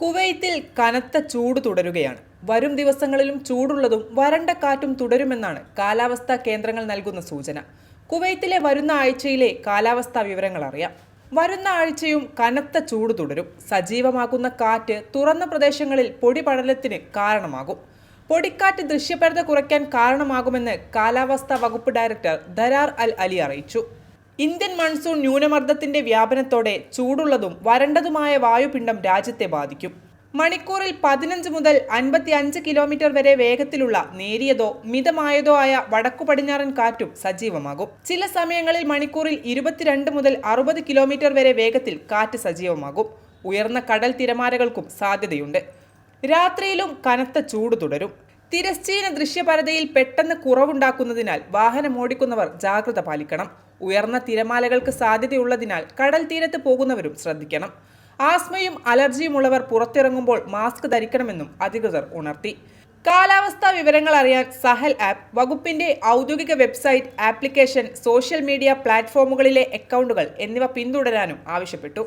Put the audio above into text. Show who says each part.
Speaker 1: കുവൈത്തിൽ കനത്ത ചൂട് തുടരുകയാണ്. വരും ദിവസങ്ങളിലും ചൂടുള്ളതും വരണ്ട കാറ്റും തുടരുമെന്നാണ് കാലാവസ്ഥാ കേന്ദ്രങ്ങൾ നൽകുന്ന സൂചന. കുവൈത്തിലെ വരുന്ന ആഴ്ചയിലെ കാലാവസ്ഥാ വിവരങ്ങൾ അറിയാം. വരുന്ന ആഴ്ചയും കനത്ത ചൂട് തുടരും. സജീവമാകുന്ന കാറ്റ് തുറന്ന പ്രദേശങ്ങളിൽ പൊടിപടലത്തിന് കാരണമാകും. പൊടിക്കാറ്റ് ദൃശ്യപരത കുറയ്ക്കാൻ കാരണമാകുമെന്ന് കാലാവസ്ഥാ വകുപ്പ് ഡയറക്ടർ ദരാർ അൽ അലി അറിയിച്ചു. ഇന്ത്യൻ മൺസൂൺ ന്യൂനമർദ്ദത്തിന്റെ വ്യാപനത്തോടെ ചൂടുള്ളതും വരണ്ടതുമായ വായുപിണ്ഡം രാജ്യത്തെ ബാധിക്കും. മണിക്കൂറിൽ പതിനഞ്ച് മുതൽ അൻപത്തി അഞ്ച് കിലോമീറ്റർ വരെ വേഗത്തിലുള്ള നേരിയതോ മിതമായതോ ആയ വടക്കു പടിഞ്ഞാറൻ കാറ്റും സജീവമാകും. ചില സമയങ്ങളിൽ മണിക്കൂറിൽ ഇരുപത്തിരണ്ട് മുതൽ അറുപത് കിലോമീറ്റർ വരെ വേഗത്തിൽ കാറ്റ് സജീവമാകും. ഉയർന്ന കടൽ തിരമാലകൾക്കും സാധ്യതയുണ്ട്. രാത്രിയിലും കനത്ത ചൂട് തുടരും. തിരശ്ചീന ദൃശ്യപരതയിൽ പെട്ടെന്ന് കുറവുണ്ടാക്കുന്നതിനാൽ വാഹനം ഓടിക്കുന്നവർ ജാഗ്രത പാലിക്കണം. ഉയർന്ന തിരമാലകൾക്ക് സാധ്യതയുള്ളതിനാൽ കടൽ തീരത്ത് പോകുന്നവരും ശ്രദ്ധിക്കണം. ആസ്മയും അലർജിയും ഉള്ളവർ പുറത്തിറങ്ങുമ്പോൾ മാസ്ക് ധരിക്കണമെന്നും അധികൃതർ ഉണർത്തി. കാലാവസ്ഥാ വിവരങ്ങൾ അറിയാൻ സഹൽ ആപ്പ് വകുപ്പിന്റെ ഔദ്യോഗിക വെബ്സൈറ്റ് ആപ്ലിക്കേഷൻ സോഷ്യൽ മീഡിയ പ്ലാറ്റ്ഫോമുകളിലെ അക്കൗണ്ടുകൾ എന്നിവ പിന്തുടരാനും ആവശ്യപ്പെട്ടു.